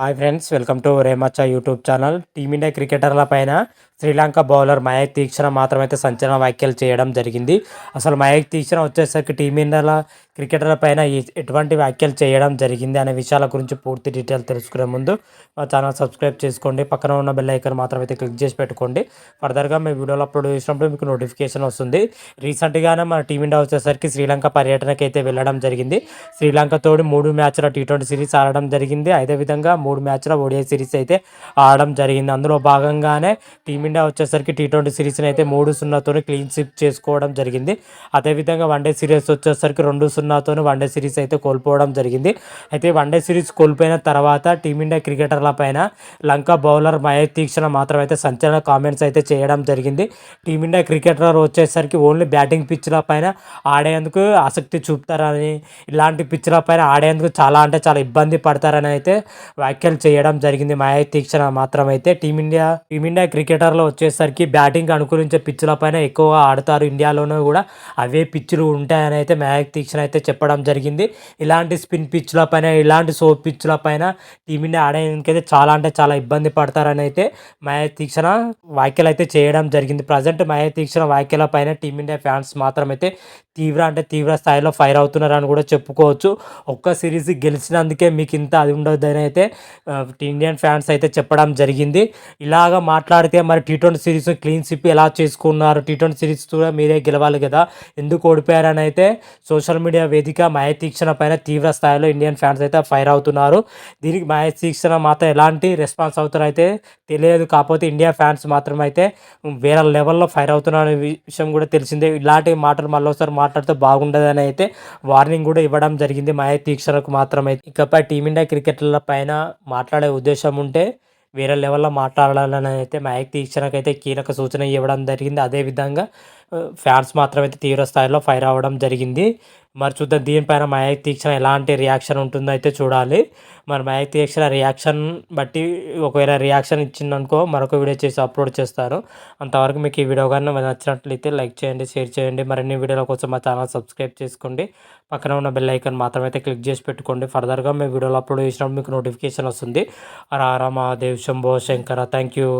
Hi friends welcome to రేమచ్చా YouTube channel Team India క్రికెటర్ల పైన శ్రీలంక బౌలర్ మయక్ తీక్షణ మాత్రమైతే సంచలన వ్యాఖ్యలు చేయడం జరిగింది. అసలు మయక్ తీక్షణ వచ్చేసరికి టీమిండియాల క్రికెటర్ల పైన ఎటువంటి వ్యాఖ్యలు చేయడం జరిగింది అనే విషయాల గురించి పూర్తి డీటెయిల్ తెలుసుకునే ముందు మా ఛానల్ సబ్స్క్రైబ్ చేసుకోండి. పక్కన ఉన్న బెల్ ఐకన్ మాత్రమైతే క్లిక్ చేసి పెట్టుకోండి. ఫర్దర్గా మేము వీడియోలు అప్లోడ్ చేసినప్పుడు మీకు నోటిఫికేషన్ వస్తుంది. రీసెంట్గానే మన టీమిండియా వచ్చేసరికి శ్రీలంక పర్యటనకి అయితే వెళ్ళడం జరిగింది. శ్రీలంకతోటి మూడు మ్యాచ్ల టీ ట్వంటీ సిరీస్ ఆడడం జరిగింది. అదేవిధంగా మూడు మ్యాచ్ల ఓడిఐ సిరీస్ అయితే ఆడడం జరిగింది. అందులో భాగంగానే టీమిండియా వచ్చేసరికి టీ ట్వంటీ సిరీస్ని అయితే మూడు సున్నాతో క్లీన్ స్విప్ చేసుకోవడం జరిగింది. అదేవిధంగా వన్డే సిరీస్ వచ్చేసరికి రెండు సున్నాతో వన్డే సిరీస్ అయితే కోల్పోవడం జరిగింది. అయితే వన్డే సిరీస్ కోల్పోయిన తర్వాత టీమిండియా క్రికెటర్ల పైన లంక బౌలర్ మహేష్ తీక్షణ మాత్రం అయితే సంచలన కామెంట్స్ అయితే చేయడం జరిగింది. టీమిండియా క్రికెటర్ వచ్చేసరికి ఓన్లీ బ్యాటింగ్ పిచ్ల పైన ఆడేందుకు ఆసక్తి చూపుతారని ఇలాంటి పిచ్ల పైన ఆడేందుకు చాలా అంటే చాలా ఇబ్బంది పడతారని అయితే వ్యాఖ్యలు చేయడం జరిగింది. మహేష్ తీక్షణ మాత్రమైతే టీమిండియా టీమిండియా క్రికెటర్లు వచ్చేసరికి బ్యాటింగ్ అనుకూలించే పిచ్ల పైన ఎక్కువగా ఆడతారు. ఇండియాలోనూ కూడా అవే పిచ్చులు ఉంటాయని అయితే మహేష్ తీక్షణ అయితే చెప్పడం జరిగింది. ఇలాంటి స్పిన్ పిచ్ల పైన ఇలాంటి సో పిచ్ల పైన టీమిండియా ఆడేందుకైతే చాలా అంటే చాలా ఇబ్బంది పడతారని అయితే మహేష్ తీక్షణ వ్యాఖ్యలు అయితే చేయడం జరిగింది. ప్రజెంట్ మహేష్ తీక్షణ వ్యాఖ్యల పైన టీమిండియా ఫ్యాన్స్ మాత్రమైతే తీవ్ర అంటే తీవ్ర స్థాయిలో ఫైర్ అవుతున్నారని కూడా చెప్పుకోవచ్చు. ఒక్క సిరీస్ గెలిచినందుకే మీకు ఇంత అది ఉండొద్దని అయితే ఇండియన్ ఫ్యాన్స్ అయితే చెప్పడం జరిగింది. ఇలాగ మాట్లాడితే మరి T twenty series clean sweep ఎలా చేసుకున్నారు? టీ ట్వంటీ సిరీస్ కూడా మీరే గెలవాలి కదా. ఎందుకు ఓడిపోయారని అయితే సోషల్ మీడియా వేదిక మహేష్ తీక్షణ పైన తీవ్ర స్థాయిలో ఇండియన్ ఫ్యాన్స్ అయితే ఫైర్ అవుతున్నారు. దీనికి మహేష్ తీక్షణ మాత్రం ఎలాంటి రెస్పాన్స్ అవుతారో అయితే తెలియదు. కాకపోతే ఇండియా ఫ్యాన్స్ మాత్రం అయితే వేరే లెవెల్లో ఫైర్ అవుతున్నారు విషయం కూడా తెలిసిందే. ఇలాంటి మాటలు మళ్ళీ ఒకసారి మాట్లాడితే బాగుండదని అయితే వార్నింగ్ కూడా ఇవ్వడం జరిగింది మహేష్ తీక్షణకు మాత్రమే. ఇకపై టీమిండియా క్రికెటర్ల పైన మాట్లాడే ఉద్దేశం ఉంటే వేరే లెవెల్లో మాట్లాడాలని అయితే మ్యాక్ తీర్చడానికైతే కీలక సూచన ఇవ్వడం జరిగింది. అదేవిధంగా ఫ్యాన్స్ మాత్రమైతే తీవ్ర స్థాయిలో ఫైర్ అవ్వడం జరిగింది. మరి చూద్దాం దీనిపైన మహేష్ తీక్షణ ఎలాంటి రియాక్షన్ ఉంటుందో అయితే చూడాలి. మరి మహేష్ తీక్షణ రియాక్షన్ బట్టి ఒకవేళ రియాక్షన్ ఇచ్చిందనుకో మరొక వీడియో చేసి అప్లోడ్ చేస్తారు. అంతవరకు మీకు ఈ వీడియో కానీ నచ్చినట్లయితే లైక్ చేయండి షేర్ చేయండి. మరిన్ని వీడియోల కోసం మా ఛానల్ సబ్స్క్రైబ్ చేసుకోండి. పక్కన ఉన్న బెల్ ఐకాన్ మాత్రం అయితే క్లిక్ చేసి పెట్టుకోండి. ఫర్దర్గా మేము వీడియోలు అప్లోడ్ చేసినప్పుడు మీకు నోటిఫికేషన్ వస్తుంది. రారా మహాదేవ్ శంభో శంకర థ్యాంక్ యూ